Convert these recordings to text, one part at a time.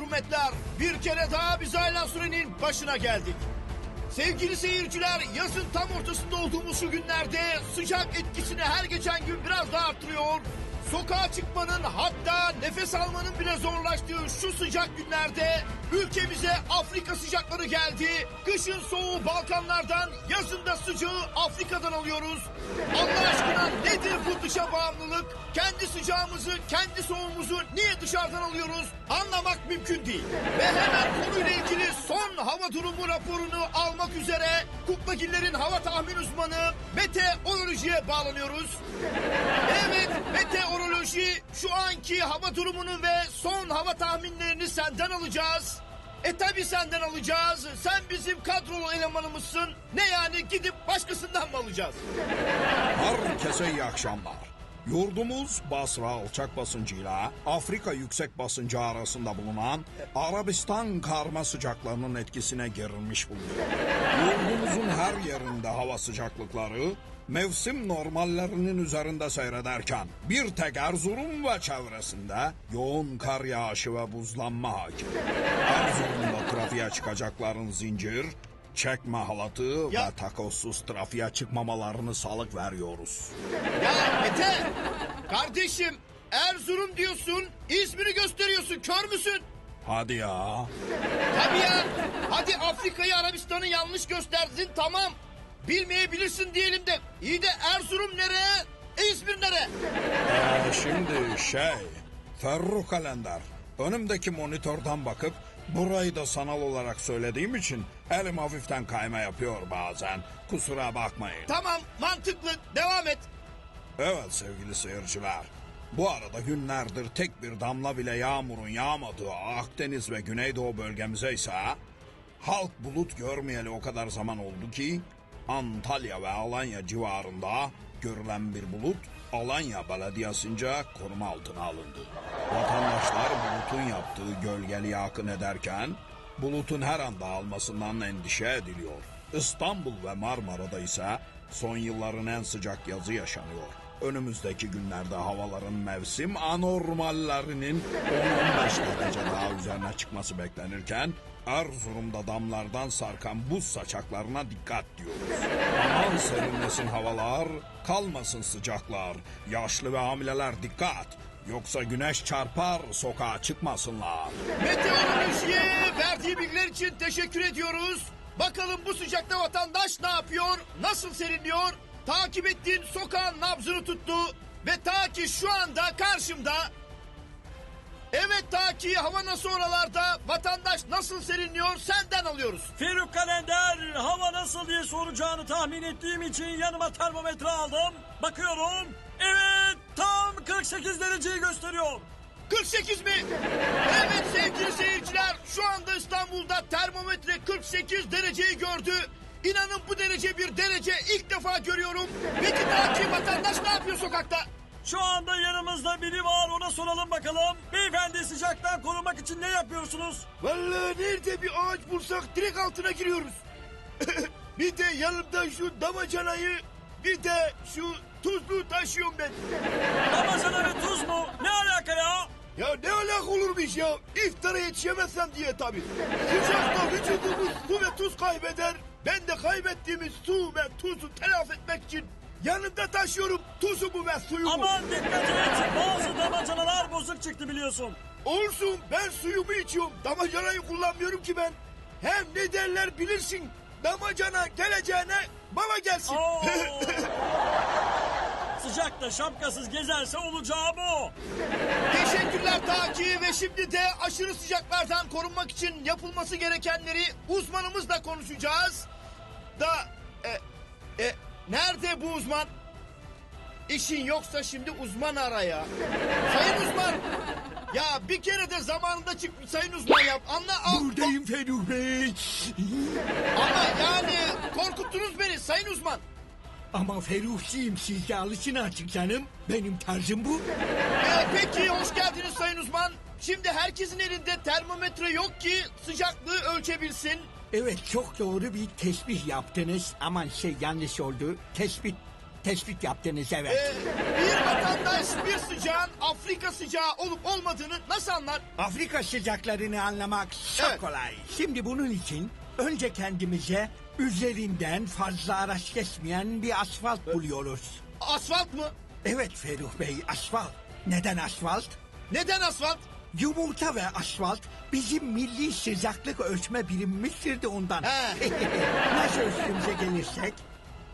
hürmetler. Bir kere daha biz Aylan Süren'in başına geldik. Sevgili seyirciler yazın tam ortasında olduğumuz şu günlerde sıcak etkisini her geçen gün biraz daha arttırıyor. Sokağa çıkmanın hatta nefes almanın bile zorlaştığı şu sıcak günlerde ülkemize Afrika sıcakları geldi. Kışın soğuğu Balkanlardan, yazın da sıcağı Afrika'dan alıyoruz. Allah aşkına nedir bu? Kendi sıcağımızı, kendi soğuğumuzu niye dışarıdan alıyoruz? Anlamak mümkün değil. Ve hemen konuyla ilgili son hava durumu raporunu almak üzere Kuklagillerin hava tahmin uzmanı meteorolojiye bağlanıyoruz. Evet meteoroloji şu anki hava durumunu ve son hava tahminlerini senden alacağız. E tabi senden alacağız. Sen bizim kadrolu elemanımızsın. Ne yani gidip başkasından mı alacağız? Herkese iyi akşamlar. Yurdumuz Basra alçak basıncıyla Afrika yüksek basıncı arasında bulunan Arabistan karma sıcaklarının etkisine girilmiş bulunuyor. Yurdumuzun her yerinde hava sıcaklıkları mevsim normallerinin üzerinde seyrederken bir tek Erzurum ve çevresinde yoğun kar yağışı ve buzlanma hakim. Erzurum'da trafiğe çıkacakların zincir, çekme halatı Ya- ve takossuz trafiğe çıkmamalarını salık veriyoruz. Ya! Kardeşim Erzurum diyorsun, İzmir'i gösteriyorsun. Kör müsün? Hadi ya. Tabii ya. Hadi Afrika'yı Arabistan'ı yanlış gösterdin tamam. Bilmeyebilirsin diyelim de. İyi de Erzurum nereye? İzmir nereye? Ee, şimdi şey, Ferruh Kalender. Önümdeki monitörden bakıp burayı da sanal olarak söylediğim için elim hafiften kayma yapıyor bazen. Kusura bakmayın. Tamam mantıklı devam et. Evet sevgili seyirciler. Bu arada günlerdir tek bir damla bile yağmurun yağmadığı Akdeniz ve Güneydoğu bölgemize ise halk bulut görmeyeli o kadar zaman oldu ki Antalya ve Alanya civarında görülen bir bulut Alanya Belediyesi'nce koruma altına alındı. Vatandaşlar bulutun yaptığı gölgeli akın ederken bulutun her an dağılmasından endişe ediliyor. İstanbul ve Marmara'da ise son yılların en sıcak yazı yaşanıyor. Önümüzdeki günlerde havaların mevsim anormallerinin 10-15 derece daha üzerine çıkması beklenirken Erzurum'da damlardan sarkan buz saçaklarına dikkat diyoruz. Aman serinlesin havalar, kalmasın sıcaklar. Yaşlı ve hamileler dikkat. Yoksa güneş çarpar, sokağa çıkmasınlar. Meteorolojiye verdiği bilgiler için teşekkür ediyoruz. Bakalım bu sıcakta vatandaş ne yapıyor? Nasıl serinliyor? Takip ettiğin sokağın nabzını tuttu. Ve ta ki şu anda karşımda... Evet ta ki hava nasıl oralarda? Vatandaş nasıl serinliyor? Senden alıyoruz. Feruk Kalender hava nasıl diye soracağını tahmin ettiğim için yanıma termometre aldım. Bakıyorum. Evet tam 48 dereceyi gösteriyor. 48 mi? Evet sevgili seyirciler şu anda İstanbul'da termometre 48 dereceyi gördü. İnanın bu derece bir derece ilk defa görüyorum. Peki ki vatandaş ne yapıyor sokakta? Şu anda yanımızda biri var ona soralım bakalım. Beyefendi sıcaktan korunmak için ne yapıyorsunuz? Vallahi nerede bir ağaç bulsak direkt altına giriyoruz. bir de yanımda şu damacanayı bir de şu tuzluğu taşıyorum ben. Damacana ve tuz mu? Ne alaka ya? Ya ne alaka olurmuş ya? İftara yetişemezsem diye tabii. Sıcakta vücudumuz su ve tuz kaybeder. Ben de kaybettiğimiz su ve tuzu telafi etmek için yanımda taşıyorum tuzumu ve suyumu. Aman dikkat et bazı damacanalar bozuk çıktı biliyorsun. Olsun ben suyumu içiyorum. Damacanayı kullanmıyorum ki ben. Hem ne derler bilirsin. Damacana geleceğine bana gelsin. Sıcakta şapkasız gezerse olacağı bu. Teşekkürler Taki ve şimdi de aşırı sıcaklardan korunmak için yapılması gerekenleri uzmanımızla konuşacağız. Da e, e, nerede bu uzman? İşin yoksa şimdi uzman ara ya. Sayın uzman. Ya bir kere de zamanında çıkmış sayın uzman yap. Anla al. Buradayım Ferruh Bey. Ama yani korkuttunuz beni sayın uzman. Ama Ferruhçiyim siz de alışın artık canım. Benim tarzım bu. Ee, peki hoş geldiniz sayın uzman. Şimdi herkesin elinde termometre yok ki sıcaklığı ölçebilsin. Evet çok doğru bir tespit yaptınız. Aman şey yanlış oldu. Tespit, tespit yaptınız evet. Ee, bir vatandaş bir sıcağın Afrika sıcağı olup olmadığını nasıl anlar? Afrika sıcaklarını anlamak çok Evet. kolay. Şimdi bunun için önce kendimize üzerinden fazla araç geçmeyen bir asfalt buluyoruz. Asfalt mı? Evet Ferruh Bey asfalt. Neden asfalt? Neden asfalt? Yumurta ve asfalt bizim milli sıcaklık ölçme birimimizdir de ondan. Nasıl üstümüze gelirsek?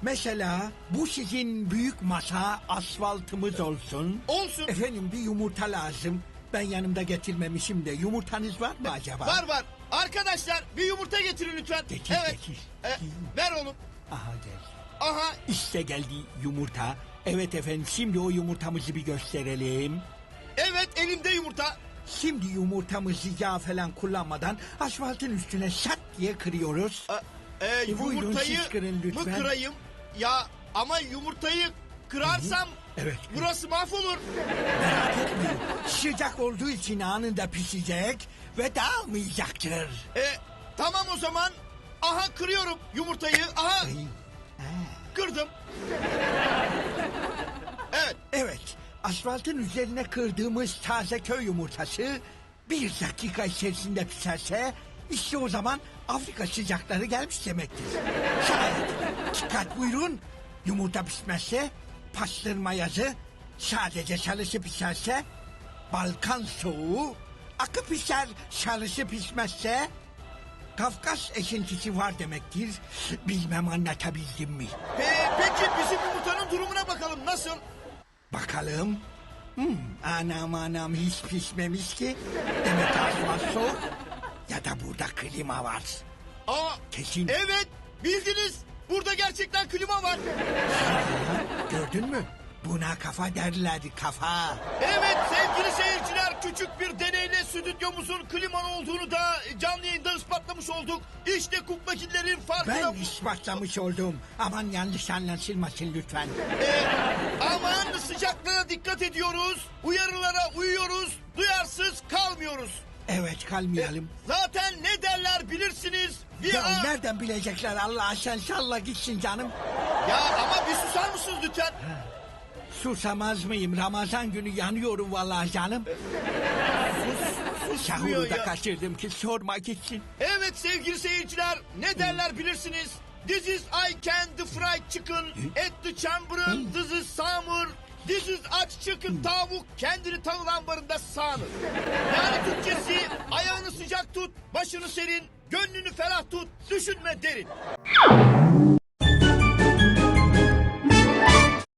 Mesela bu sizin büyük masa asfaltımız olsun. Olsun. Efendim bir yumurta lazım. Ben yanımda getirmemişim de yumurtanız var mı acaba? Var var. Arkadaşlar bir yumurta getirin lütfen. Getir, evet. getir. E, ver oğlum. Aha gel. Aha. İşte geldi yumurta. Evet efendim şimdi o yumurtamızı bir gösterelim. Evet elimde yumurta. Şimdi yumurtamızı yağ falan kullanmadan asfaltın üstüne şat diye kırıyoruz. E, e, buyurun, yumurtayı siz kırın lütfen. mı kırayım? Ya ama yumurtayı kırarsam Evet. burası mahvolur. Merak etmeyin. Sıcak olduğu için anında pişecek ve dağılmayacaktır. E, tamam o zaman. Aha kırıyorum yumurtayı. Aha Ay, kırdım. Evet. Evet, asfaltın üzerine kırdığımız taze köy yumurtası bir dakika içerisinde pişerse işte o zaman Afrika sıcakları gelmiş demektir. Şayet dikkat buyurun yumurta pişmezse pastırma yazı sadece sarısı pişerse Balkan soğuğu akı pişer sarısı pişmezse Kafkas esintisi var demektir. Bilmem anlatabildim mi? Pe- peki bizim yumurtanın durumuna bakalım nasıl? Bakalım. Hmm, anam anam hiç pişmemiş ki. Demek asfalt soğuk. Ya da burada klima var. Aa, Kesin. evet bildiniz. Burada gerçekten klima var. Gördün mü? Buna kafa derler kafa. Evet sevgili seyirciler küçük bir deneyle stüdyomuzun klimalı olduğunu da canlı yayında ispatlamış olduk. İşte kuklakillerin farkına... Ben ispatlamış oldum. Aman yanlış anlaşılmasın lütfen. Ee, sıcaklara dikkat ediyoruz. Uyarılara uyuyoruz. Duyarsız kalmıyoruz. Evet kalmayalım. Zaten ne derler bilirsiniz. Bir Ya a- nereden bilecekler Allah sen salla gitsin canım. ya ama bir susar mısınız lütfen? Susamaz mıyım? Ramazan günü yanıyorum vallahi canım. Susmuyor Şahuru da ya. kaçırdım ki sorma gitsin. Evet sevgili seyirciler ne derler bilirsiniz. This is I can the fried chicken at the chamber'ın this is summer. This is aç chicken tavuk kendini tavuk ambarında sağınır. Yani Türkçesi ayağını sıcak tut, başını serin, gönlünü ferah tut, düşünme derin.